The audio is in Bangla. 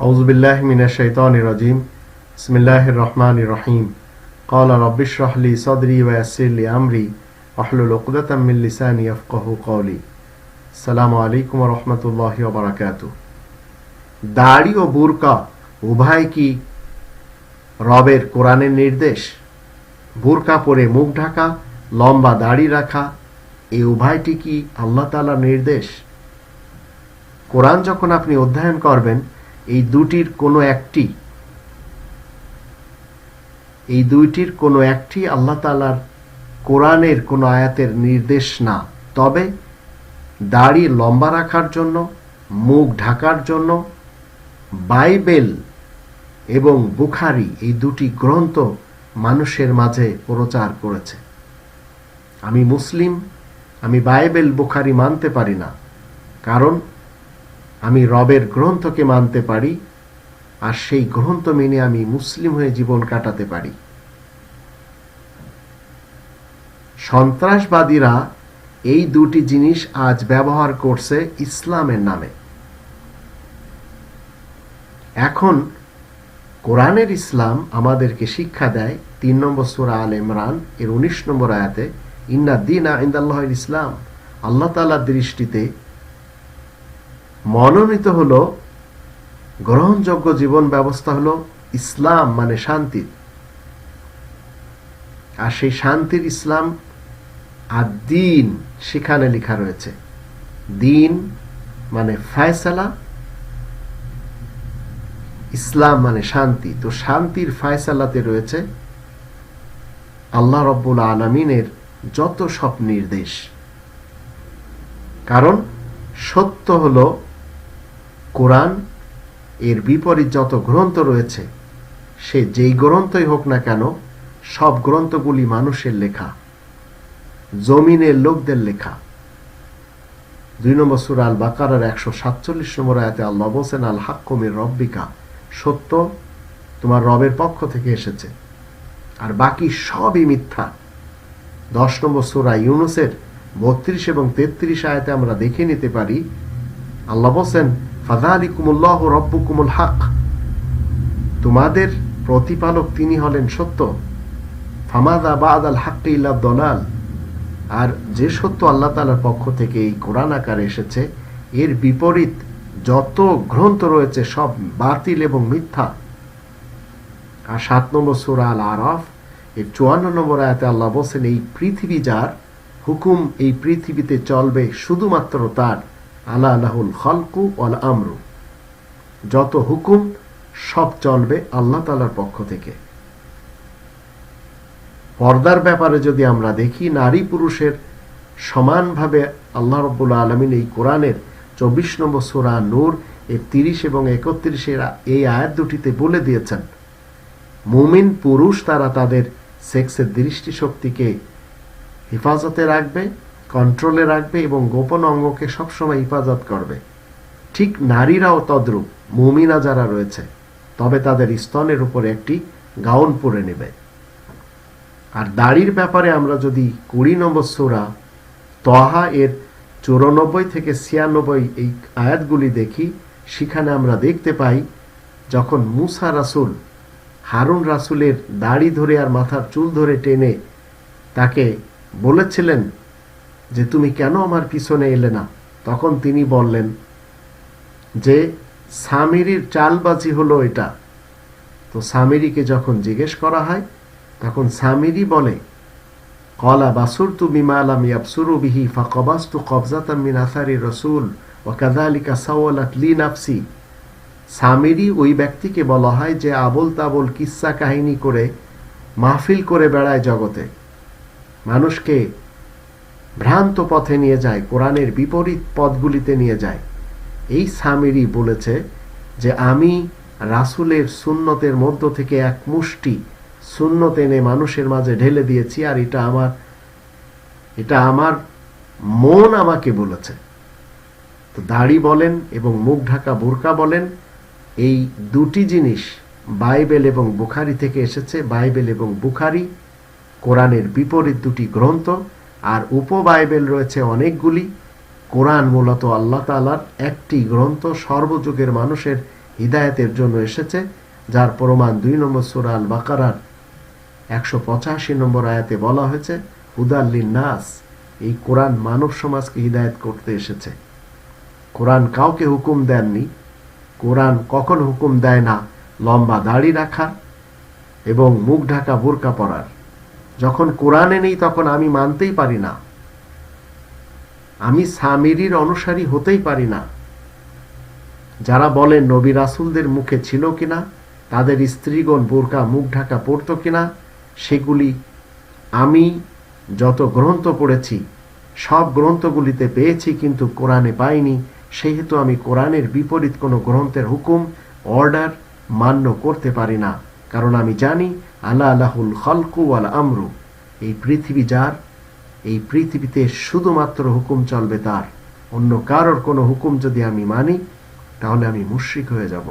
أعوذ بالله من الشيطان الرجيم بسم الله الرحمن الرحيم قال رب اشرح لي صدري ويسر لي أمري واحلل عقدة من لساني يفقه قولي السلام عليكم ورحمة الله وبركاته দাড়ি ও বুরকা উভয় কি রবের কোরআনের নির্দেশ বুরকা পরে মুখ ঢাকা লম্বা দাড়ি রাখা এই উভয়টি কি আল্লাহ তাআলার নির্দেশ কোরআন যখন আপনি অধ্যয়ন করবেন এই দুটির কোনো একটি, এই দুইটির কোনো একটি আল্লাহ তাআলার কোরআনের কোনো আয়াতের নির্দেশ না। তবে দাড়ি লম্বা রাখার জন্য, মুখ ঢাকার জন্য, বাইবেল এবং বুখারি এই দুটি গ্রন্থ মানুষের মাঝে প্রচার করেছে। আমি মুসলিম, আমি বাইবেল, বুখারি মানতে পারি না। কারণ আমি রবের গ্রন্থকে মানতে পারি, আর সেই গ্রন্থ মেনে আমি মুসলিম হয়ে জীবন কাটাতে পারি। সন্ত্রাসবাদীরা এই দুটি জিনিস আজ ব্যবহার করছে ইসলামের নামে। এখন কোরআনের ইসলাম আমাদেরকে শিক্ষা দেয় তিন নম্বর সুরা আল ইমরান, এর উনিশ নম্বর আয়াতে, ইন্না দিন আইন্দাল্লাহ ইসলাম। আল্লাহ তালার দৃষ্টিতে মনোনীত হলো, গ্রহণযোগ্য জীবন ব্যবস্থা হলো ইসলাম মানে শান্তি। আর সেই শান্তির ইসলাম আর দিন সেখানে লেখা রয়েছে। দিন মানে ফায়সালা, ইসলাম মানে শান্তি। তো শান্তির ফায়সালাতে রয়েছে আল্লাহ রব্বুল আলমিনের যত সব নির্দেশ। কারণ সত্য হল কোরআন এর বিপরীত যত গ্রন্থ রয়েছে, সে যেই গ্রন্থই হোক না কেন, সব গ্রন্থগুলি মানুষের লেখা, জমিনের লোকদের লেখা। দুই নম্বর সুর আল বাকারার একশো সাতচল্লিশ নম্বর আয়াতে আল্লাহ বসেন আল হাক্কমের রব্বিকা। সত্য তোমার রবের পক্ষ থেকে এসেছে। আর বাকি সবই মিথ্যা। দশ নম্বর সুরা ইউনুসের বত্রিশ এবং তেত্রিশ আয়াতে আমরা দেখে নিতে পারি, আল্লাহ বসেন হাক। তোমাদের প্রতিপালক তিনি হলেন সত্য। ফামাদা বাদ আল ইল্লা দলাল। আর যে সত্য আল্লাহ তালার পক্ষ থেকে এই কোরআন আকারে এসেছে, এর বিপরীত যত গ্রন্থ রয়েছে সব বাতিল এবং মিথ্যা। আর সাত নম্বর সুরা আল আরাফ এর চুয়ান্ন নম্বর আয়াতে আল্লাহ বলছেন, এই পৃথিবী যার হুকুম এই পৃথিবীতে চলবে শুধুমাত্র তার। আলা আলাহুল খলকু অল আমরু। যত হুকুম, সব চলবে আল্লাহ তালার পক্ষ থেকে। পর্দার ব্যাপারে যদি আমরা দেখি, নারী পুরুষের সমানভাবে আল্লাহ রব্বুল আলমিন এই কোরআনের চব্বিশ নম্বর সোরা নূর এর তিরিশ এবং একত্রিশের এই আয়াত দুটিতে বলে দিয়েছেন, মুমিন পুরুষ তারা তাদের সেক্সের দৃষ্টিশক্তিকে হেফাজতে রাখবে কন্ট্রোলে রাখবে এবং গোপন অঙ্গকে সবসময় হেফাজত করবে। ঠিক নারীরাও তদ্রূপ মুমিনা যারা রয়েছে, তবে তাদের স্তনের উপরে একটি গাউন পরে নেবে। আর দাড়ির ব্যাপারে আমরা যদি কুড়ি নম্বর সোরা তহা এর চুরানব্বই থেকে ছিয়ানব্বই এই আয়াতগুলি দেখি, সেখানে আমরা দেখতে পাই, যখন মুসা রাসুল, হারুন রাসুলের দাড়ি ধরে আর মাথার চুল ধরে টেনে তাকে বলেছিলেন যে তুমি কেন আমার পিছনে এলে না? তখন তিনি বললেন, যে সামিরির চালবাজি হলো এটা। তো সামিরিকে যখন জিজ্ঞেস করা হয়, তখন সামিরি বলে, কলা বাসুর তু বিমালাম ইয়াবসুরু বিহি ফাকবাস্তু কবজাতাম মিন আসারি রসুল ও কাদালিকা সাওয়ালাত লি নাফসি। সামিরি ওই ব্যক্তিকে বলা হয় যে আবল তাবল কিস্সা কাহিনী করে মাহফিল করে বেড়ায় জগতে। মানুষকে ভ্রান্ত পথে নিয়ে যায়, কোরআনের বিপরীত পথগুলিতে নিয়ে যায়। এই সামিরি বলেছে যে, আমি রাসুলের সুন্নতের মধ্য থেকে এক মুষ্টি সুন্নত এনে মানুষের মাঝে ঢেলে দিয়েছি আর এটা আমার এটা আমার মন আমাকে বলেছে। তো দাড়ি বলেন এবং মুখ ঢাকা বোরকা বলেন, এই দুটি জিনিস বাইবেল এবং বুখারি থেকে এসেছে। বাইবেল এবং বুখারি কোরআনের বিপরীত দুটি গ্রন্থ। আর উপবাইবেল রয়েছে অনেকগুলি। কোরআন মূলত আল্লাহ তালার একটি গ্রন্থ, সর্বযুগের মানুষের হিদায়তের জন্য এসেছে, যার প্রমাণ দুই নম্বর সুরা আল বাকারার একশো পঁচাশি নম্বর আয়াতে বলা হয়েছে হুদাল্লিন নাস এই কোরআন মানব সমাজকে হিদায়ত করতে এসেছে। কোরআন কাউকে হুকুম দেননি। কোরআন কখন হুকুম দেয় না? লম্বা দাড়ি রাখা এবং মুখ ঢাকা বোরকা পরার। যখন কোরআনে নেই তখন আমি মানতেই পারি না। আমি সামিরির অনুসারী হতেই পারি না। যারা বলেন নবী রাসুলদের মুখে ছিল কিনা, তাদের স্ত্রীগণ বোরকা, মুখ ঢাকা পড়তো কিনা, সেগুলি আমি যত গ্রন্থ পড়েছি, সব গ্রন্থগুলিতে পেয়েছি কিন্তু কোরআনে পাইনি। সেহেতু আমি কোরআনের বিপরীত কোনো গ্রন্থের হুকুম, অর্ডার, মান্য করতে পারি না। কারণ আমি জানি, আলা আলাহুল খলকু আল আমরু। এই পৃথিবী যার, এই পৃথিবীতে শুধুমাত্র হুকুম চলবে তার। অন্য কারোর কোনো হুকুম যদি আমি মানি, তাহলে আমি মুশ্রিক হয়ে যাব।